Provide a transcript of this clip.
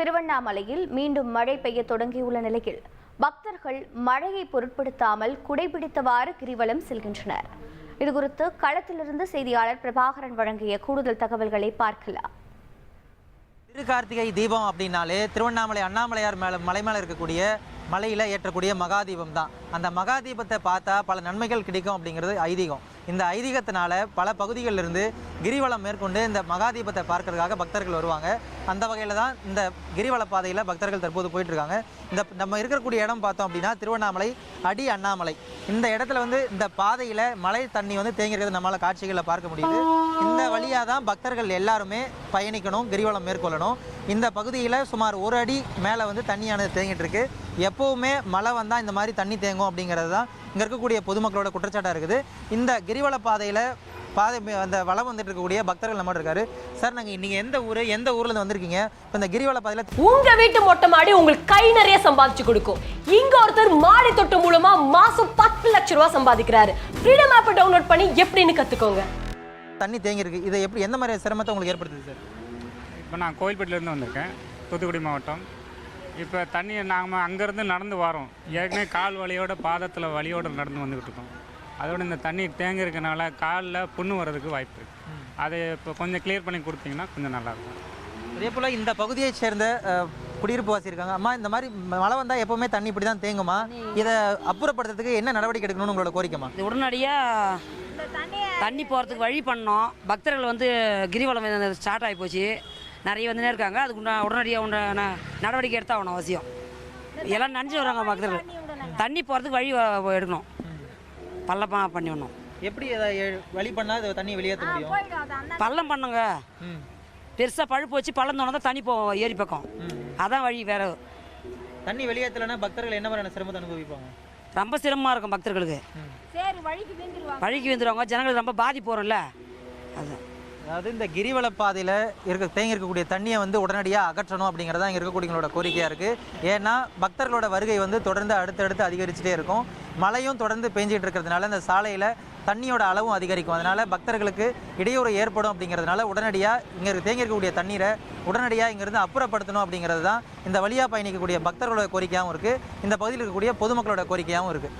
திருவண்ணாமலையில் மீண்டும் மழை பெய்ய தொடங்கியுள்ள நிலையில் பக்தர்கள் மழையை பொருட்படுத்தாமல் குடைபிடித்தவாறு கிரிவலம் செல்கின்றனர். இதுகுறித்து களத்திலிருந்து செய்தியாளர் பிரபாகரன் வழங்கிய கூடுதல் தகவல்களை பார்க்கலாம். திருக்கார்த்திகை தீபம் அப்படின்னாலே திருவண்ணாமலை அண்ணாமலையார் மேல மலை மேலே இருக்கக்கூடிய மலையில் ஏற்றக்கூடிய மகாதீபம் தான் அந்த மகாதீபத்தை பார்த்தா பல நன்மைகள் கிடைக்கும் அப்படிங்கிறது ஐதீகம். இந்த ஐதீகத்தினால பல பகுதிகளில் இருந்து கிரிவலம் மேற்கொண்டு இந்த மகாதீபத்தை பார்க்கறதுக்காக பக்தர்கள் வருவாங்க. அந்த வகையில் தான் இந்த கிரிவல பாதையில் பக்தர்கள் தற்போது போயிட்டுருக்காங்க. இந்த நம்ம இருக்கக்கூடிய இடம் பார்த்தோம் அப்படின்னா திருவண்ணாமலை அடி அண்ணாமலை. இந்த இடத்துல வந்து இந்த பாதையில் மழை தண்ணி வந்து தேங்கிருக்கிறது நம்மளால் காட்சிகளில் பார்க்க முடியுது. இந்த வழியாக தான் பக்தர்கள் எல்லாருமே பயணிக்கணும் கிரிவலம் மேற்கொள்ளணும். இந்த பகுதியில் சுமார் ஒரு அடி மேலே வந்து தண்ணியானது தேங்கிட்டு இருக்கு எப்போவுமே மழை வந்தால் இந்த மாதிரி தண்ணி தேங்கும். அப்படிங்கிறது தான் இங்கே இருக்கக்கூடிய பொதுமக்களோட குற்றச்சாட்டாக இருக்குது. இந்த கிரிவல பாதையில் பாதை அந்த வளம் வந்துட்டு இருக்கக்கூடிய பக்தர்கள் நம்மளோட இருக்காரு. சார் நாங்கள் நீங்கள் எந்த ஊர் எந்த ஊர்லேருந்து வந்திருக்கீங்க? இப்போ இந்த கிரிவல பாதையில் உங்க வீட்டு மொட்டை மாடி உங்களுக்கு கை நிறைய சம்பாதிச்சு கொடுக்கும். இங்க ஒருத்தர் மாடி தொட்டு மூலமா மாசம் பத்து லட்ச ரூபாய் சம்பாதிக்கிறாரு. ஃப்ரீடம் ஆப்பை டவுன்லோட் பண்ணி எப்படின்னு கத்துக்கோங்க. தண்ணி தேங்கியிருக்கு. இதை எப்படி எந்த மாதிரி சிரமத்தை உங்களுக்கு ஏற்படுத்துது சார்? இப்போ நான் கோயில்பேட்டிலேருந்து வந்திருக்கேன். தூத்துக்குடி மாவட்டம். இப்போ தண்ணி நாங்கள் அங்கேருந்து நடந்து வரோம். ஏற்கனவே கால் வலியோட பாதத்தில் வலியோட நடந்து வந்துக்கிட்டு இருக்கோம். அதோட இந்த தண்ணி தேங்கி இருக்கனால காலில் புண்ணு வர்றதுக்கு வாய்ப்பு இருக்குது அதை இப்போ கொஞ்சம் க்ளியர் பண்ணி கொடுத்தீங்கன்னா கொஞ்சம் நல்லாயிருக்கும். அதே போல் இந்த பகுதியை சேர்ந்த குடியிருப்பு வாசி இருக்காங்க. அம்மா இந்த மாதிரி மழை வந்தால் எப்போவுமே தண்ணி இப்படி தான் தேங்குமா? இதை அப்புறப்படுத்துறதுக்கு என்ன நடவடிக்கை எடுக்கணும்னு உங்களோட கோரிக்கைமா இது உடனடியாக தண்ணி போகிறதுக்கு வழி பண்ணோம். பக்தர்கள் வந்து கிரிவலம் ஸ்டார்ட் ஆகி போச்சு. நிறைய வந்துனே இருக்காங்க. அதுக்கு உண்டா உடனடியாக உண்டான நடவடிக்கை எடுத்தால் ஆகணும் அவசியம். எல்லாம் நினச்சி வராங்க பக்தர்கள் தண்ணி போகிறதுக்கு வழி வ- எடுக்கணும். பள்ளமாக பண்ணி விடணும். எப்படி வழி பண்ணால் தண்ணி வெளியேற்ற முடியும்? பள்ளம் பண்ணுங்க. பெருசாக பழுப்பு வச்சு பள்ளம் தான் தண்ணி போ ஏரி பக்கம். அதான் வழி வேற. தண்ணி வெளியேற்றலைன்னா பக்தர்கள் என்ன மாதிரியான சிரமத்தை அனுபவிப்பாங்க? ரொம்ப சிரமமாக இருக்கும் பக்தர்களுக்கு. வழிக்கு வந்துடுவாங்க ஜனங்களுக்கு ரொம்ப பாதிப்பு வரும்ல. அதுதான் அதாவது இந்த கிரிவல பாதையில் இருக்க தேங்கி இருக்கக்கூடிய தண்ணியை வந்து உடனடியாக அகற்றணும் அப்படிங்கிறது தான் இங்கே இருக்கக்கூடியவங்களோட கோரிக்கையாக இருக்குது ஏன்னா பக்தர்களோட வருகை வந்து தொடர்ந்து அடுத்தடுத்து அதிகரிச்சுட்டே இருக்கும். மழையும் தொடர்ந்து பெஞ்சிகிட்டு இருக்கிறதுனால இந்த சாலையில் தண்ணியோட அளவும் அதிகரிக்கும். அதனால் பக்தர்களுக்கு இடையூறு ஏற்படும் அப்படிங்கிறதுனால உடனடியாக இங்கே தேங்கி இருக்கக்கூடிய தண்ணீரை உடனடியாக இங்கேருந்து அப்புறப்படுத்தணும் அப்படிங்கிறது தான் இந்த வழியாக பயணிக்கக்கூடிய பக்தர்களோட கோரிக்கையாகவும் இருக்குது இந்த பகுதியில் இருக்கக்கூடிய பொதுமக்களோட கோரிக்கையாகவும் இருக்குது